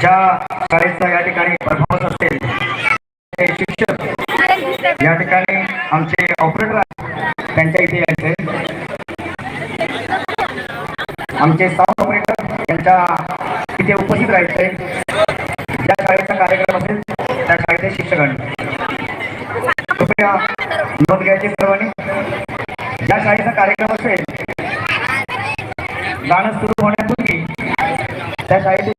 ज्या शाळेचा या ठिकाणी परफॉर्मन्स असेल ते शिक्षक या ठिकाणी आमचे ऑपरेटर आहेत. त्यांच्या इथे यायचे आमचे साऊंड ऑपरेटर त्यांच्या इथे उपस्थित राहायचे. ज्या शाळेचा कार्यक्रम असेल त्या शाळेचे शिक्षकांनी. कृपया नोंद घ्यायची सर्वांनी. ज्या शाळेचा कार्यक्रम असेल गाणं सुरू होण्यापूर्वी त्या शाळेचे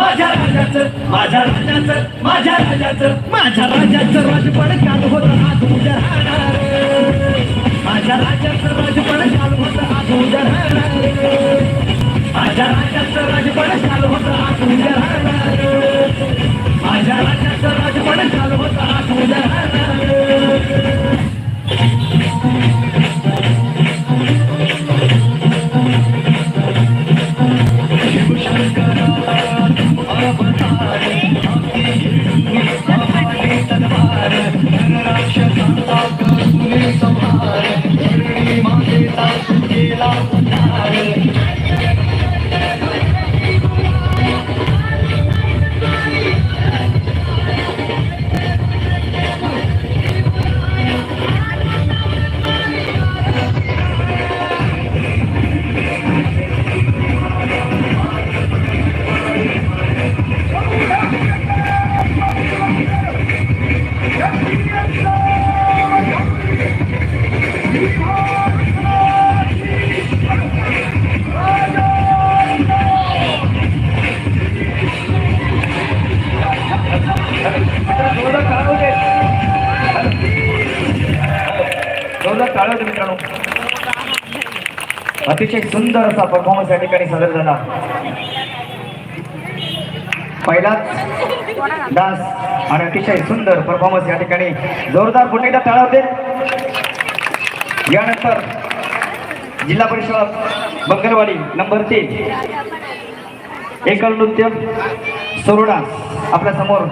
माझ्या राजाचं माझ्या राजाचं माझ्या राजाचं माझ्या राजाचं राजपण काल होतं आज उद्या राहणार माझ्या राजाचं राजपण काल होतं आज उद्या राहणार माझ्या राजाचं राजपण काल होतं आज उद्या राहणार माझ्या राजाचं राजपण काल होतं आज उद्या राहणार अतिशय सुंदर असा परफॉर्मन्स या ठिकाणी सादर झाला. पहिलाच डान्स आणि अतिशय सुंदर परफॉर्मन्स या ठिकाणी जोरदार बुटीला टाळवते यानंतर जिल्हा परिषद बंगरवाडी नंबर तीन. एकल नृत्य सोलो डान्स आपल्यासमोर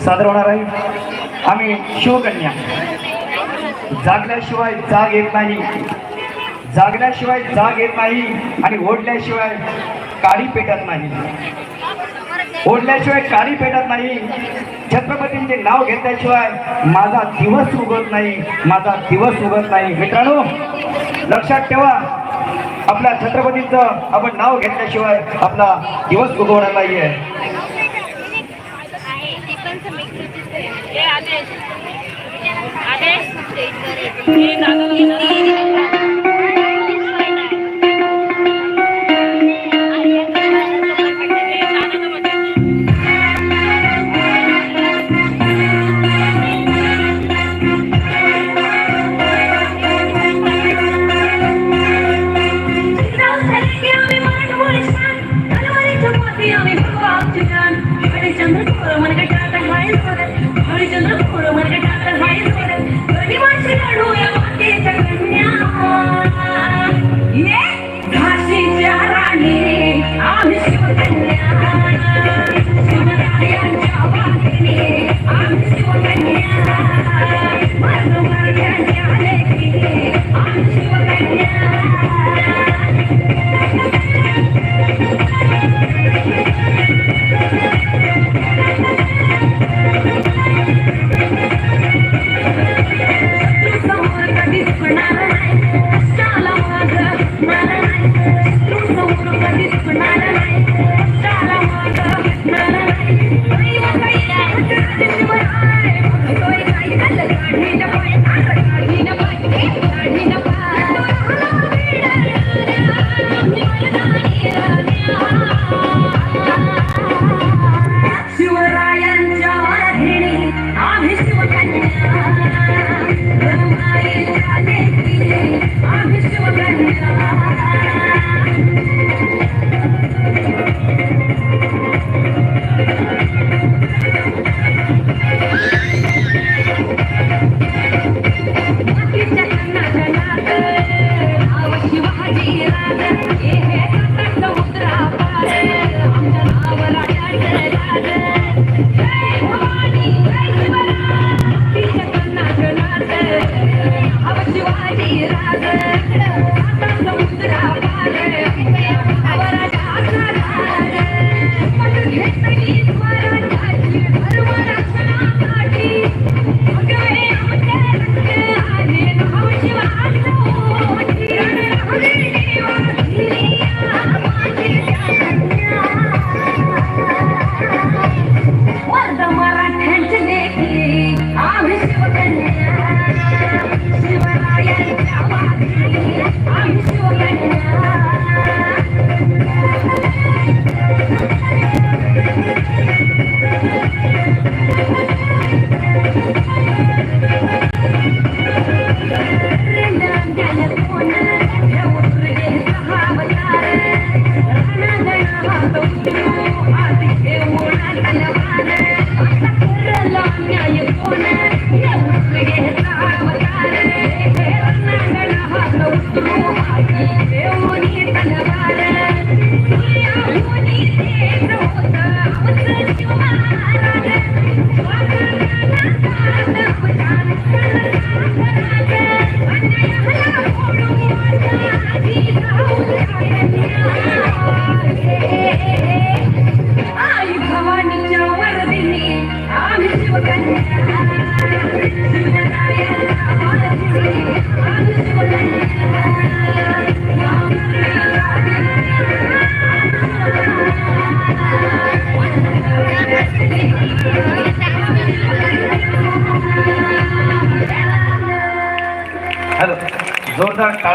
सादर होणार आहे. आम्ही शिवकन्या. जागल्याशिवाय जाग येत नाही. जागल्याशिवाय जाग येत नाही आणि ओढल्याशिवाय काळी पेटत नाही. ओढल्याशिवाय काळी पेटत नाही. छत्रपतींचे नाव घेतल्याशिवाय माझा दिवस उगत नाही माझा दिवस उगत नाही. मित्रांनो लक्षात ठेवा आपल्या छत्रपतींचं आपण नाव घेतल्याशिवाय आपला दिवस उगवणार नाहीये. आदेश.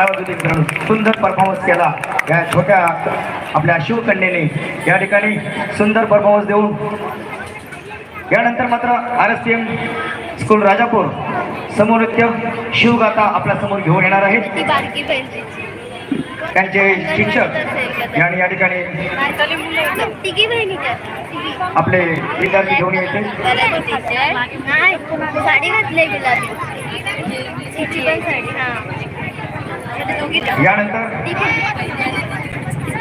मित्रांनो सुंदर परफॉर्मन्स केला. या छोट्या आपल्या शिवकन्येने या ठिकाणी सुंदर परफॉर्मन्स देऊन यानंतर मात्र R S M school Rajapur समूह नृत्य शिवगाथा आपल्यासमोर घेऊन येणार आहेत. त्यांचे शिक्षक यांनी या ठिकाणी आपले विद्यार्थी घेऊन यायचे. नाही साडी घातली गुलाबी. हा. यानंतर आहे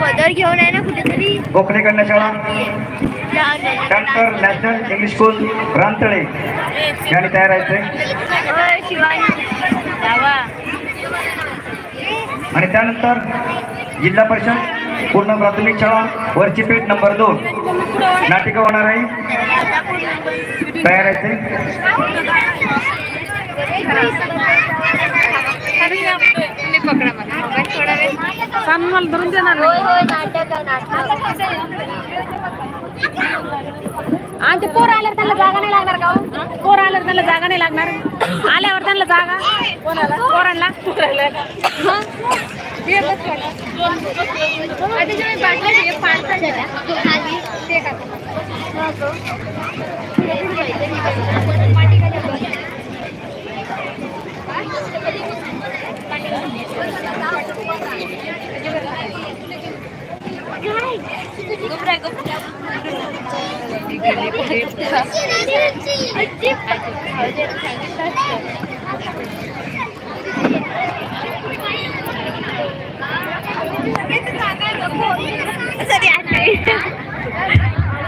पदर घेऊन आहे ना कुठेतरी. गोखले कन्या शाळा आहे. त्यानंतर नॅशनल इंग्लिश स्कूल रामतळे यांनी तयार जावा. आणि त्यानंतर जिल्हा परिषद पूर्ण प्राथमिक शाळा वरची पेठ नंबर दोन. नाटिका होणार आहे. तयार आणि ते पोर आल्यावर त्यांना जागा नाही लागणार का हो? पोर आल्यावर त्यांना जागा नाही लागणार? आल्यावर त्यांना जागा? कोणाला? पोरांना?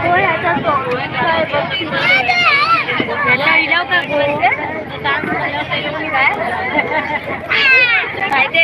गोळ्याचा गोळ्या काय ते